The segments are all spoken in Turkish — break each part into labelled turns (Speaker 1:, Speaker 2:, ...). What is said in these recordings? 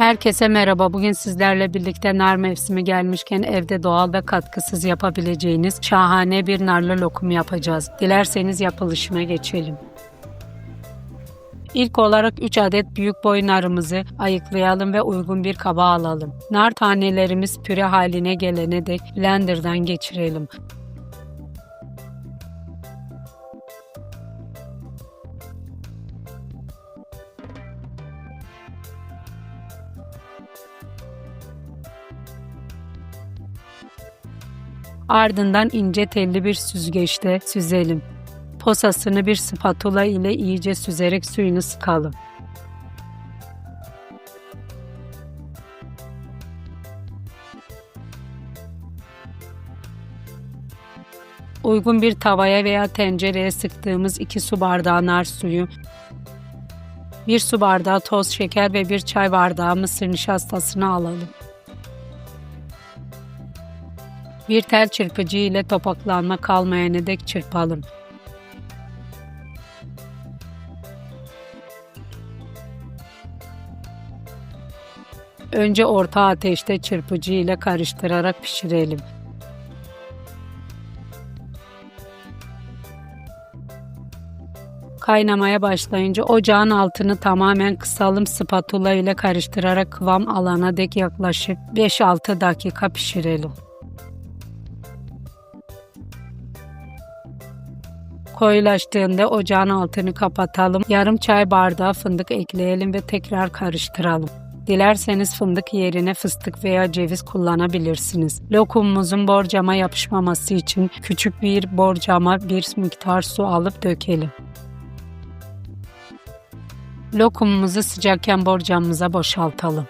Speaker 1: Herkese merhaba. Bugün sizlerle birlikte nar mevsimi gelmişken evde doğal ve katkısız yapabileceğiniz şahane bir narlı lokum yapacağız. Dilerseniz yapılışına geçelim. İlk olarak 3 adet büyük boy narımızı ayıklayalım ve uygun bir kaba alalım. Nar tanelerimiz püre haline gelene dek blenderdan geçirelim. Ardından ince telli bir süzgeçte süzelim. Posasını bir spatula ile iyice süzerek suyunu sıkalım. Uygun bir tavaya veya tencereye sıktığımız 2 su bardağı nar suyu, 1 su bardağı toz şeker ve 1 çay bardağı mısır nişastasını alalım. Bir tel çırpıcı ile topaklanma kalmayana dek çırpalım. Önce orta ateşte çırpıcı ile karıştırarak pişirelim. Kaynamaya başlayınca ocağın altını tamamen kısalım spatula ile karıştırarak kıvam alana dek yaklaşık 5-6 dakika pişirelim. Koyulaştığında ocağın altını kapatalım. Yarım çay bardağı fındık ekleyelim ve tekrar karıştıralım. Dilerseniz fındık yerine fıstık veya ceviz kullanabilirsiniz. Lokumumuzun borcama yapışmaması için küçük bir borcama bir miktar su alıp dökelim. Lokumumuzu sıcakken borcamımıza boşaltalım.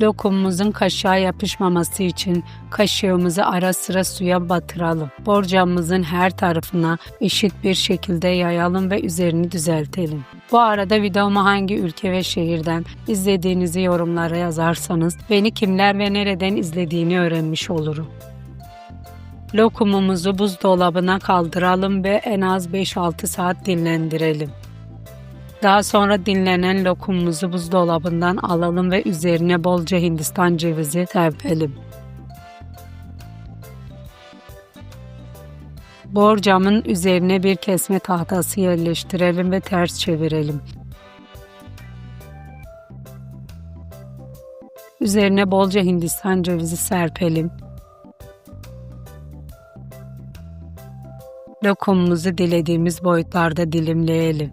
Speaker 1: Lokumumuzun kaşığa yapışmaması için kaşığımızı ara sıra suya batıralım. Borcamımızın her tarafına eşit bir şekilde yayalım ve üzerini düzeltelim. Bu arada videomu hangi ülke ve şehirden izlediğinizi yorumlara yazarsanız beni kimler ve nereden izlediğini öğrenmiş olurum. Lokumumuzu buzdolabına kaldıralım ve en az 5-6 saat dinlendirelim. Daha sonra dinlenen lokumumuzu buzdolabından alalım ve üzerine bolca hindistan cevizi serpelim. Borcamın üzerine bir kesme tahtası yerleştirelim ve ters çevirelim. Üzerine bolca hindistan cevizi serpelim. Lokumumuzu dilediğimiz boyutlarda dilimleyelim.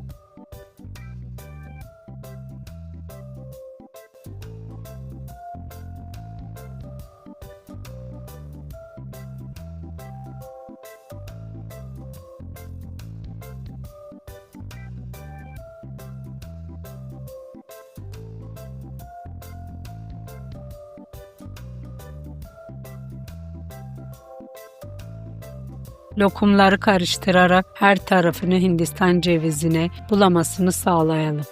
Speaker 1: Lokumları karıştırarak her tarafını Hindistan cevizine bulamasını sağlayalım.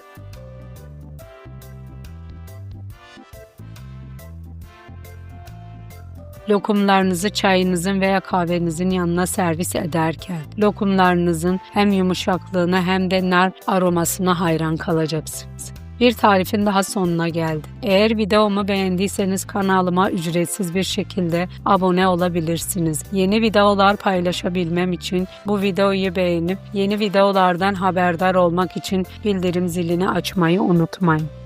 Speaker 1: Lokumlarınızı çayınızın veya kahvenizin yanına servis ederken lokumlarınızın hem yumuşaklığına hem de nar aromasına hayran kalacaksınız. Bir tarifin daha sonuna geldi. Eğer videomu beğendiyseniz kanalıma ücretsiz bir şekilde abone olabilirsiniz. Yeni videolar paylaşabilmem için bu videoyu beğenip yeni videolardan haberdar olmak için bildirim zilini açmayı unutmayın.